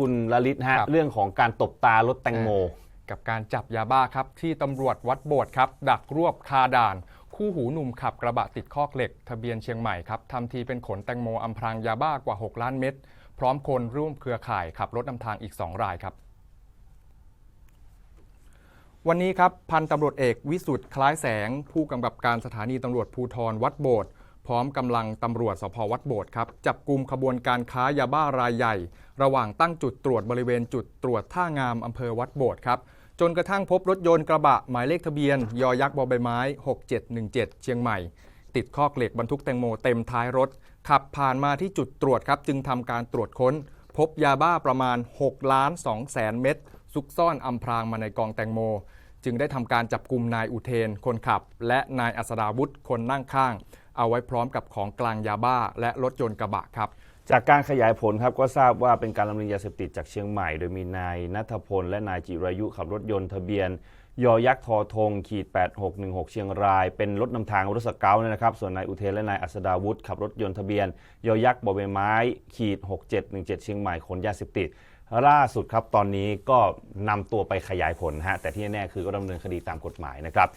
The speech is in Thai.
คุณลลิตฮะครับ เรื่องของการตบตารถแตงโม กับการจับยาบ้าครับ ที่ตำรวจวัดโบสถ์ครับ ดักรวบคาด่าน คู่หูหนุ่มขับกระบะติดคอกเหล็ก ทะเบียนเชียงใหม่ครับทำทีเป็นขนแตงโมอำพรางยาบ้ากว่า 6 ล้านเม็ดพร้อมคนร่วมเครือข่ายขับรถนำทางอีก 2 รายครับ วันนี้ครับ พันตำรวจเอกวิสุทธ์คล้ายแสง ผู้กำกับการสถานีตำรวจภูธรวัดโบสถ์ พร้อมกำลังตำรวจสพวัดโบสถ์ครับ จับกลุ่มขบวนการค้ายาบ้ารายใหญ่ ระหว่างตั้งจุดตรวจบริเวณจุดตรวจท่างามอำเภอวัดโบสถ์ครับ จนกระทั่งพบรถยนต์กระบะหมายเลขทะเบียน ยอยักษ์บอใบไม้ 6717 เชียงใหม่ ติดคอเหล็กบรรทุกแตงโมเต็มท้ายรถ ขับผ่านมาที่จุดตรวจครับ จึงทำการตรวจค้น พบยาบ้าประมาณ6ล้าน2แสนเม็ดซุกซ่อนอำพรางมาในกองแตงโม จึงได้ทำการจับกลุ่มนายอุเทนคนขับ และนายอัศดาวุฒิคนนั่งข้างเอาไว้พร้อมกับของกลางยาบ้า และรถยนต์กระบะครับ จากการขยายผลครับก็ทราบว่าเป็นการลำเลียงยาเสพติดจากเชียงใหม่ โดยมีนายนัทพล และนายจิรายุขับรถยนต์ทะเบียนยอยักษ์ทอทงขีด 8616 เชียงราย เป็นรถนำทางรถสเกาต์นะครับ ส่วนนายอุเทนและนายอัสดาวุฒิขับรถยนต์ทะเบียน ยอยักษ์บอใบไม้ ขีด 6717 เชียงใหม่ขนยาเสพติดล่าสุดครับตอนนี้ก็นำตัวไปขยายผลฮะแต่ที่แน่ๆคือก็ดำเนินคดีตามกฎหมายนะครับ